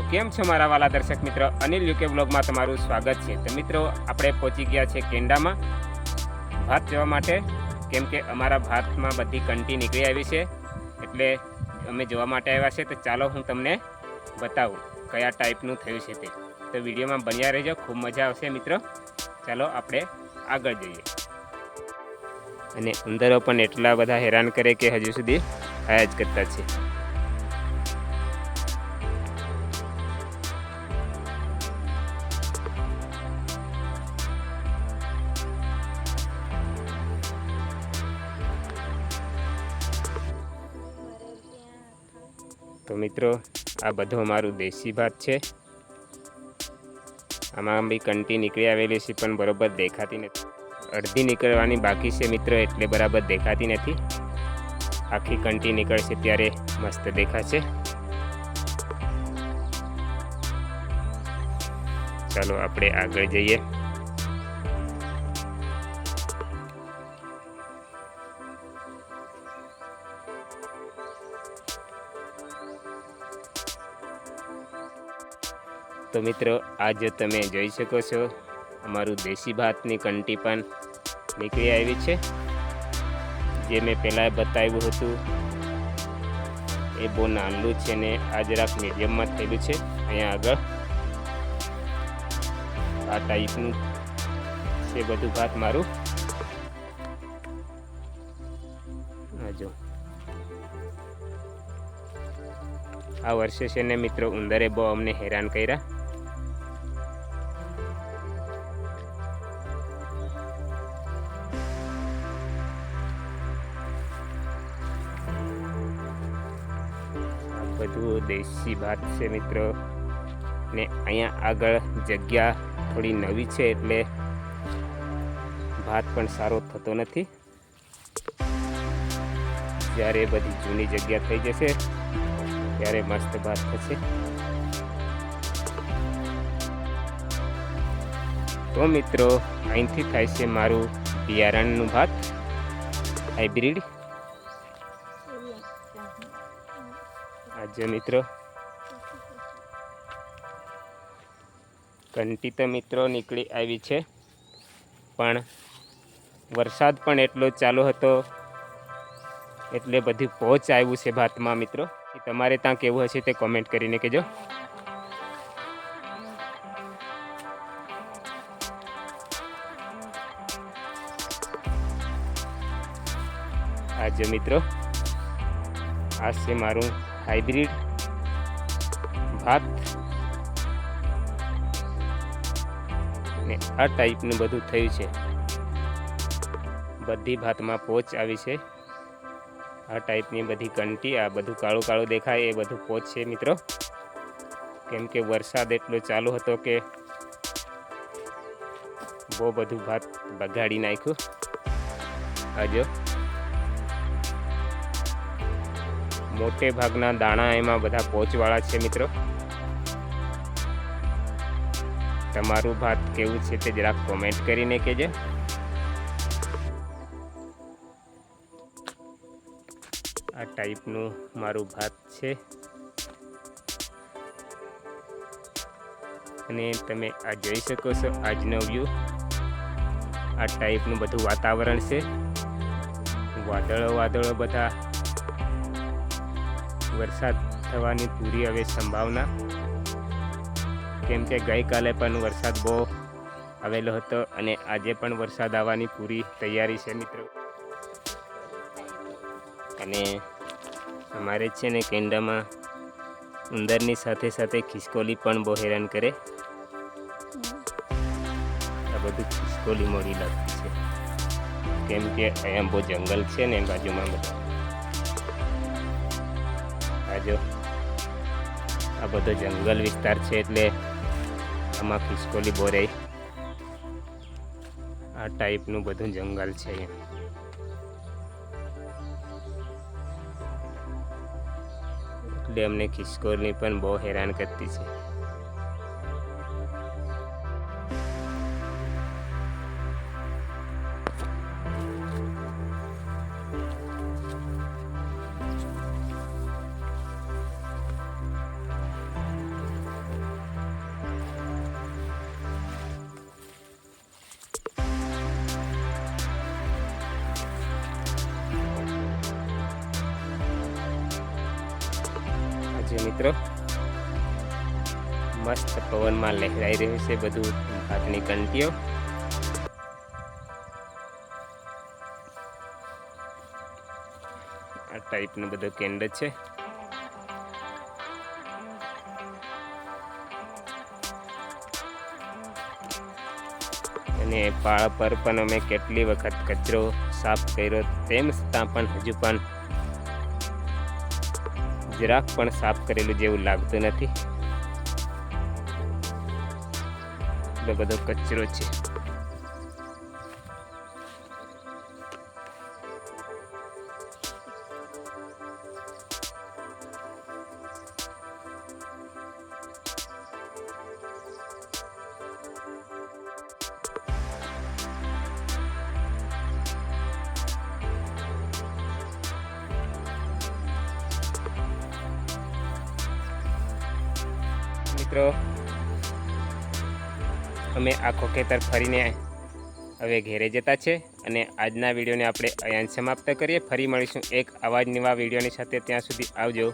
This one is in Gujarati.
તો કેમ છો મારા વાલા દર્શક મિત્રો? અનિલ યુકે બ્લોગમાં તમારું સ્વાગત છે. તો મિત્રો, આપણે પહોંચી ગયા છે કેન્ડામાં. ભાત જવા માટે, કેમ કે અમારા ભાતમાં બધી કંટી નીકળી આવી છે. એટલે અમે જોવા માટે આવ્યા છે. તો ચાલો હું તમને બતાવું કયા ટાઈપનું થયું છે તે. તો વિડીયોમાં બન્યા રહેજો. ખૂબ મજા આવશે મિત્રો. ચાલો આપણે આગળ જઈએ. અને ઉંદરો પણ એટલા બધા હેરાન કરે કે હજુ સુધી ખાયા જ કરતા છે. તો મિત્રો, આ બધો અમારું દેશી ભાત છે. આમાં બી કંટી નીકળી આવેલી છે, પણ બરાબર દેખાતી નથી. અડધી નીકળવાની બાકી છે મિત્રો, એટલે બરાબર દેખાતી નથી. આખી કંટી નીકળશે ત્યારે મસ્ત દેખાશે. ચાલો, આપણે આગળ જઈએ. તો મિત્રો, આજે તમે જોઈ શકો છો, અમારું દેશી ભાતની કંટી પણ નીકળી આવી છે. જે મેં પહેલાં બતાવ્યું હતું, એ બહુ નાનું છે ને આ જરાક મીડિયમમાં થયેલું છે. અહીંયા આગળ આ ટાઈપનું છે બધું ભાત મારું. જો. આ વર્ષે છે ને મિત્રો, ઉંદરે બહુ અમને હેરાન કર્યા. બધું દેશી ભાત છે મિત્રો. ને અહીંયા આગળ જગ્યા થોડી નવી છે એટલે ભાત પણ સારો થતો નથી. જ્યારે બધી જૂની જગ્યા થઈ જશે, ત્યારે મસ્ત ભાત થશે. તો મિત્રો, અહીંથી થાય છે મારું બિયારણનું ભાત. હાઇબ્રિડ આજે મિત્રો. કંટી તો મિત્રો નીકળી આવી છે, પણ વરસાદ પણ એટલો ચાલુ હતો, એટલે બધું પહોંચ આવ્યું છે ભાતમાં મિત્રો. તમારે ત્યાં કેવું હશે તે કોમેન્ટ કરીને કહેજો. આજે મિત્રો, આ છે મારું હાઇબ્રિડ ભાત ને આ ટાઈપનું બધું થયું છે. બધી ભાતમાં પોચ આવી છે. આ ટાઈપની બધી કંટી આ બધું કાળું કાળું દેખાય, એ બધું પોચ છે મિત્રો. કેમ કે વરસાદ એટલો ચાલુ હતો કે બહુ બધું ભાત બગાડી નાખ્યું. આજો મોટે ભાગના દાણા એમાં બધા પોચવાળા છે મિત્રો. તમારું ભાત કેવું છે તે જરાક કોમેન્ટ કરીને કહેજો. આ ટાઈપનું મારું ભાત છે. અને તમે આ જોઈ શકો છો આજનો વ્યૂ આ ટાઈપનું બધું વાતાવરણ છે. વાદળો વાદળો બધા વરસાદ થવાની પૂરી હવે સંભાવના. કેમ કે ગઈકાલે પણ વરસાદ બહુ આવેલો હતો અને આજે પણ વરસાદ આવવાની પૂરી તૈયારી છે મિત્રો. અને અમારે છે ને કેન્ડામાં ઉંદરની સાથે સાથે ખિસકોલી પણ બહુ હેરાન કરે. આ બધું ખિસકોલી મોડી લાગતી છે. કેમ કે અહીંયા બહુ જંગલ છે ને બાજુમાં બધા. આ આ બધો જંગલ વિસ્તાર છે એટલે આમાં ખિસકોલી બોરે આ ટાઈપનું બધું જંગલ છે એટલે અમને ખિસકોલી પણ બહુ હેરાન કરતી છે. જે મિત્રો. મસ્ત પવનમાં લહેરાઈ રહ્યું છે બધું ભાતની કંટીઓ આ ટાઈપનો બધું કેન્ડ છે. અને પાળ પર પણ અમે કેટલી વખત કચરો સાફ કર્યો તેમ છતાં પણ હજુ પણ જરાક પણ સાફ કરેલું જેવું લાગતું નથી. એટલો બધો કચરો છે. મિત્રો. અમે આખો ખેતર ફરીને હવે ઘેરે જતા છે અને આજના વિડીયોને આપણે અહીંયા સમાપ્ત કરીએ. ફરી મળીશું એક આવા જ નવા વિડીયોની સાથે. ત્યાં સુધી આવજો.